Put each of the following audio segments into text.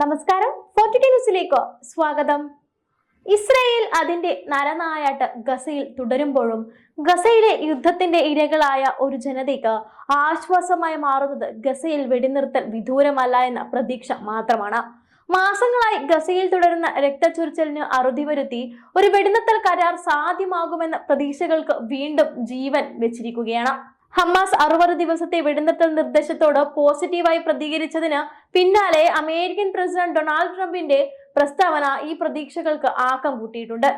നമസ്കാരം. ഫോർട്ടി ന്യൂസിലേക്ക് സ്വാഗതം. ഇസ്രയേൽ അതിന്റെ നരനായാട്ട് ഗസയിൽ തുടരുമ്പോഴും ഗസയിലെ യുദ്ധത്തിന്റെ ഇരകളായ ഒരു ജനതയ്ക്ക് ആശ്വാസമായി മാറുന്നത് ഗസയിൽ വെടിനിർത്തൽ വിദൂരമല്ല എന്ന പ്രതീക്ഷ മാത്രമാണ്. മാസങ്ങളായി ഗസയിൽ തുടരുന്ന രക്തച്ചൊരിച്ചിലിന് അറുതി വരുത്തി ഒരു വെടിനിർത്തൽ കരാർ സാധ്യമാകുമെന്ന പ്രതീക്ഷകൾക്ക് വീണ്ടും ജീവൻ വെച്ചിരിക്കുകയാണ്. ഹമാസ് അറുപത് ദിവസത്തെ വെടിനിർത്തൽ നിർദ്ദേശത്തോട് പോസിറ്റീവായി പ്രതികരിച്ചതിന് പിന്നാലെ അമേരിക്കൻ പ്രസിഡന്റ് ഡൊണാൾഡ് ട്രംപിന്റെ പ്രസ്താവന ഈ പ്രതീക്ഷകൾക്ക് ആക്കം കൂട്ടിയിട്ടുണ്ട്.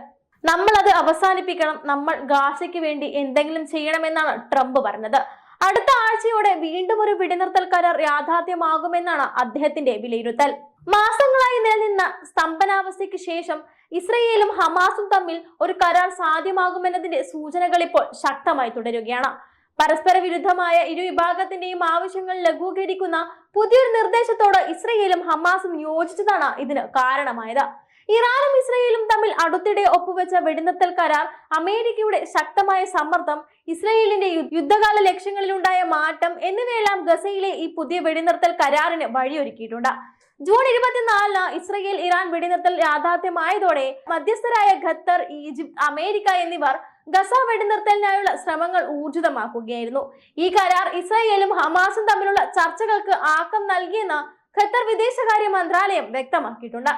നമ്മൾ അത് അവസാനിപ്പിക്കണം. നമ്മൾ ഗാസയ്ക്ക് വേണ്ടി എന്തെങ്കിലും ചെയ്യണമെന്നാണ് ട്രംപ് പറഞ്ഞത്. അടുത്ത ആഴ്ചയോടെ വീണ്ടും ഒരു വെടിനിർത്തൽ കരാർ യാഥാർത്ഥ്യമാകുമെന്നാണ് അദ്ദേഹത്തിന്റെ വിലയിരുത്തൽ. മാസങ്ങളായി നിലനിന്ന സ്തംഭനാവസ്ഥയ്ക്ക് ശേഷം ഇസ്രയേലും ഹമാസും തമ്മിൽ ഒരു കരാർ സാധ്യമാകുമെന്നതിന്റെ സൂചനകൾ ഇപ്പോൾ ശക്തമായി തുടരുകയാണ്. പരസ്പര വിരുദ്ധമായ ഇരു വിഭാഗത്തിന്റെയും ആവശ്യങ്ങൾ ലഘൂകരിക്കുന്ന പുതിയൊരു നിർദ്ദേശത്തോട് ഇസ്രയേലും ഹമാസും യോജിച്ചതാണ് ഇതിന് കാരണമായത്. ഇറാനും ഇസ്രയേലും തമ്മിൽ അടുത്തിടെ ഒപ്പുവെച്ച വെടിനിർത്തൽ കരാർ അമേരിക്കയുടെ ശക്തമായ സമ്മർദ്ദം ഇസ്രയേലിന്റെ യുദ്ധകാല ലക്ഷ്യങ്ങളിലുണ്ടായ മാറ്റം എന്നിവയെല്ലാം ഗസയിലെ ഈ പുതിയ വെടിനിർത്തൽ കരാറിന് വഴിയൊരുക്കിയിട്ടുണ്ട്. ജൂൺ ഇരുപത്തിനാലിന് ഇസ്രയേൽ ഇറാൻ വെടിനിർത്തൽ യാഥാർത്ഥ്യമായതോടെ മധ്യസ്ഥരായ ഖത്തർ ഈജിപ്ത് അമേരിക്ക എന്നിവർ ഗസ വെടിനിർത്തലിനായുള്ള ശ്രമങ്ങൾ ഊർജിതമാക്കുകയായിരുന്നു. ഈ കരാർ ഇസ്രയേലും ഹമാസും തമ്മിലുള്ള ചർച്ചകൾക്ക് ആക്കം നൽകിയെന്ന് ഖത്തർ വിദേശകാര്യ മന്ത്രാലയം വ്യക്തമാക്കിയിട്ടുണ്ട്.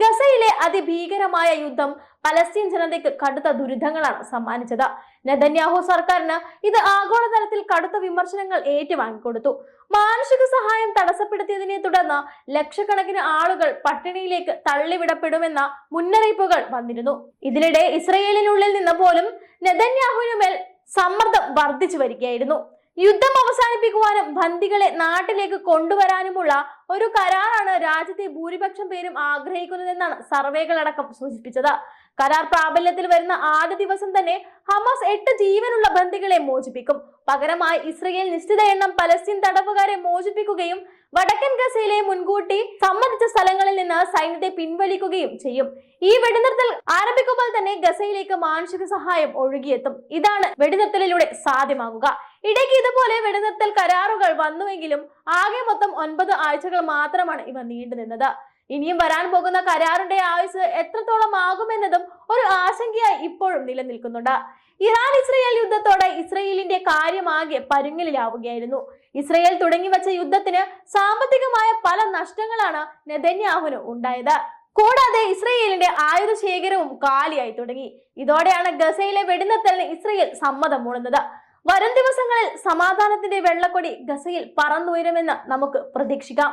ഗസയിലെ അതിഭീകരമായ യുദ്ധം പലസ്തീൻ ജനതയ്ക്ക് കടുത്ത ദുരിതങ്ങളാണ് സമ്മാനിച്ചത്. നെതന്യാഹു സർക്കാരിന് ഇത് ആഗോളതലത്തിൽ കടുത്ത വിമർശനങ്ങൾ ഏറ്റുവാങ്ങിക്കൊടുത്തു. മാനുഷിക സഹായം തടസ്സപ്പെടുത്തിയതിനെ തുടർന്ന് ലക്ഷക്കണക്കിന് ആളുകൾ പട്ടിണിയിലേക്ക് തള്ളിവിടപ്പെടുമെന്ന മുന്നറിയിപ്പുകൾ വന്നിരുന്നു. ഇതിനിടെ ഇസ്രയേലിനുള്ളിൽ നിന്ന് പോലും നെതന്യാഹുവിനുമേൽ സമ്മർദ്ദം വർദ്ധിച്ചു വരികയായിരുന്നു. യുദ്ധം അവസാനിപ്പിക്കുവാനും ബന്ദികളെ നാട്ടിലേക്ക് കൊണ്ടുവരാനുമുള്ള ഒരു കരാറാണ് രാജ്യത്തെ ഭൂരിപക്ഷം പേരും ആഗ്രഹിക്കുന്നതെന്നാണ് സർവേകളടക്കം സൂചിപ്പിച്ചത്. കരാർ പ്രാബല്യത്തിൽ വരുന്ന ആദ്യ ദിവസം തന്നെ ഹമാസ് എട്ട് ജീവനുള്ള ബന്ദികളെ മോചിപ്പിക്കും. പകരമായി ഇസ്രയേൽ നിശ്ചിത എണ്ണം പലസ്തീൻ തടവുകാരെ മോചിപ്പിക്കുകയും വടക്കൻ ഗസയിലെ മുൻകൂട്ടി സമ്മതിച്ച സ്ഥലങ്ങളിൽ നിന്ന് സൈന്യത്തെ പിൻവലിക്കുകയും ചെയ്യും. ഈ വെടിനിർത്തൽ ആരംഭിക്കുമ്പോൾ തന്നെ ഗസയിലേക്ക് മാനുഷിക സഹായം ഒഴുകിയെത്തും. ഇതാണ് വെടിനിർത്തലിലൂടെ സാധ്യമാകുക. ഇടയ്ക്ക് ഇതുപോലെ വെടിനിർത്തൽ കരാറുകൾ വന്നുവെങ്കിലും ആകെ മൊത്തം ഒൻപത് ആഴ്ചകൾ മാത്രമാണ് ഇവ നീണ്ടുനിന്നത് ഇനിയും വരാൻ പോകുന്ന കരാറിന്റെ ആയുസ് എത്രത്തോളം ആകുമെന്നതും ഒരു ആശങ്കയായി ഇപ്പോഴും നിലനിൽക്കുന്നുണ്ട്. ഇറാൻ ഇസ്രയേൽ യുദ്ധത്തോടെ കാര്യമാകെ പരുങ്ങലിലാവുകയായിരുന്നു. ഇസ്രയേൽ തുടങ്ങി വച്ച യുദ്ധത്തിന് സാമ്പത്തികമായ പല നഷ്ടങ്ങളാണ് നെതന്യാഹുന് ഉണ്ടായത്. കൂടാതെ ഇസ്രയേലിന്റെ ആയുധ ശേഖരവും കാലിയായി തുടങ്ങി. ഇതോടെയാണ് ഗസയിലെ വെടിനിർത്തലിന് ഇസ്രയേൽ സമ്മതം മൂളുന്നത്. വരും ദിവസങ്ങളിൽ സമാധാനത്തിന്റെ വെള്ളക്കൊടി ഗസയിൽ പറന്നുയരുമെന്ന് നമുക്ക് പ്രതീക്ഷിക്കാം.